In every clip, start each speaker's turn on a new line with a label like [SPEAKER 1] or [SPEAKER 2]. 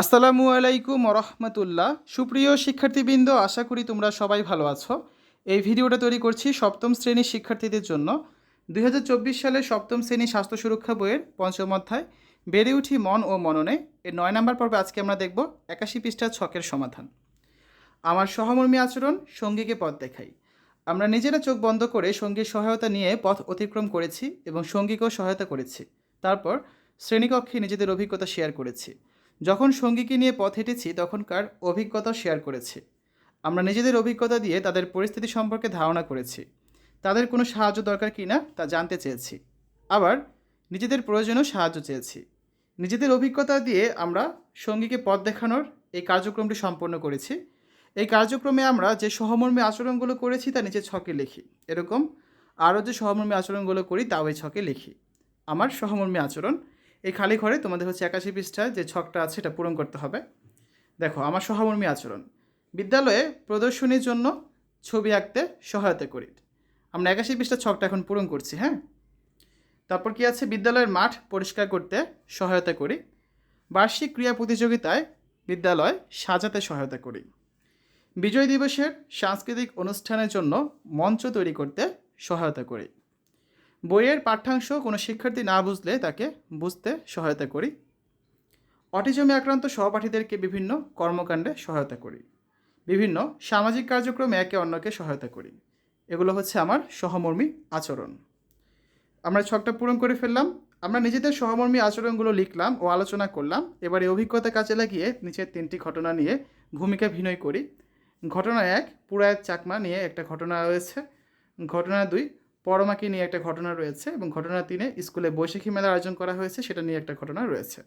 [SPEAKER 1] আসসালামু আলাইকুম রহমতুল্লাহ। সুপ্রিয় শিক্ষার্থীবৃন্দ, আশা করি তোমরা সবাই ভালো আছো। এই ভিডিওটা তৈরি করছি সপ্তম শ্রেণির শিক্ষার্থীদের জন্য। দু হাজার চব্বিশ সালের সপ্তম শ্রেণি স্বাস্থ্য সুরক্ষা বইয়ের পঞ্চম অধ্যায়, বেড়ে উঠি মন ও মননে। এর নয় নম্বর পর্বে আজকে আমরা দেখব একাশি পৃষ্ঠা ছকের সমাধান। আমার সহমর্মী আচরণ, সঙ্গীকে পথ দেখাই। আমরা নিজেরা চোখ বন্ধ করে সঙ্গীর সহায়তা নিয়ে পথ অতিক্রম করেছি এবং সঙ্গীকেও সহায়তা করেছি। তারপর শ্রেণীকক্ষে নিজেদের অভিজ্ঞতা শেয়ার করেছি। যখন সঙ্গীকে নিয়ে পথ হেঁটেছি, তখনকার অভিজ্ঞতা শেয়ার করেছি। আমরা নিজেদের অভিজ্ঞতা দিয়ে তাদের পরিস্থিতি সম্পর্কে ধারণা করেছি। তাদের কোনো সাহায্য দরকার কি না, তা জানতে চেয়েছি। আবার নিজেদের প্রয়োজনেও সাহায্য চেয়েছি। নিজেদের অভিজ্ঞতা দিয়ে আমরা সঙ্গীকে পথ দেখানোর এই কার্যক্রমটি সম্পন্ন করেছি। এই কার্যক্রমে আমরা যে সহমর্মী আচরণগুলো করেছি, তা নিচে ছকে লিখি। এরকম আরও যে সহমর্মী আচরণগুলো করি, তাও এই ছকে লিখি। আমার সহমর্মী আচরণ এই খালি ঘরে তোমাদের হচ্ছে একাশি পৃষ্ঠায় যে ছকটা আছে এটা পূরণ করতে হবে। দেখো, আমার সহমর্মী আচরণ। বিদ্যালয়ে প্রদর্শনীর জন্য ছবি আঁকতে সহায়তা করি। আমরা একাশি পৃষ্ঠা ছকটা এখন পূরণ করছি হ্যাঁ? তারপর কি আছে? বিদ্যালয়ের মাঠ পরিষ্কার করতে সহায়তা করি। বার্ষিক ক্রীড়া প্রতিযোগিতায় বিদ্যালয় সাজাতে সহায়তা করি। বিজয় দিবসের সাংস্কৃতিক অনুষ্ঠানের জন্য মঞ্চ তৈরি করতে সহায়তা করি। বইয়ের পাঠ্যাংশ কোনো শিক্ষার্থী না বুঝলে তাকে বুঝতে সহায়তা করি। অটিজমে আক্রান্ত সহপাঠীদেরকে বিভিন্ন কর্মকাণ্ডে সহায়তা করি। বিভিন্ন সামাজিক কার্যক্রমে একে অন্যকে সহায়তা করি। এগুলো হচ্ছে আমার সহমর্মী আচরণ। আমরা ছকটা পূরণ করে ফেললাম। আমরা নিজেদের সহমর্মী আচরণগুলো লিখলাম ও আলোচনা করলাম। এবারে অভিজ্ঞতা কাজে লাগিয়ে নিচের তিনটি ঘটনা নিয়ে ভূমিকা ভিনয় করি। ঘটনা এক পুরায়ের চাকমা নিয়ে একটা ঘটনা রয়েছে। ঘটনা দুই পরমাকে নিয়ে একটা ঘটনা রয়েছে এবং ঘটনা তিনে স্কুলে বৈশাখী মেলার আয়োজন করা হয়েছে, সেটা নিয়ে একটা ঘটনা রয়েছে।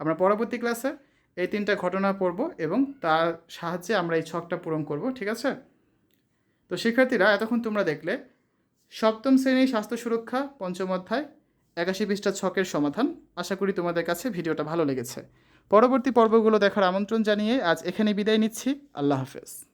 [SPEAKER 1] আমরা পরবর্তী ক্লাসে এই তিনটা ঘটনা পড়ব এবং তার সাহায্যে আমরা এই ছকটা পূরণ করব, ঠিক আছে? তো শিক্ষার্থীরা, এতক্ষণ তোমরা দেখলে, সপ্তম শ্রেণির স্বাস্থ্য সুরক্ষা, পঞ্চম অধ্যায়, একাশি পৃষ্ঠা ছকের সমাধান। আশা করি তোমাদের কাছে ভিডিওটা ভালো লেগেছে। পরবর্তী পর্বগুলো দেখার আমন্ত্রণ জানিয়ে আজ এখানে বিদায় নিচ্ছি। আল্লাহ হাফেজ।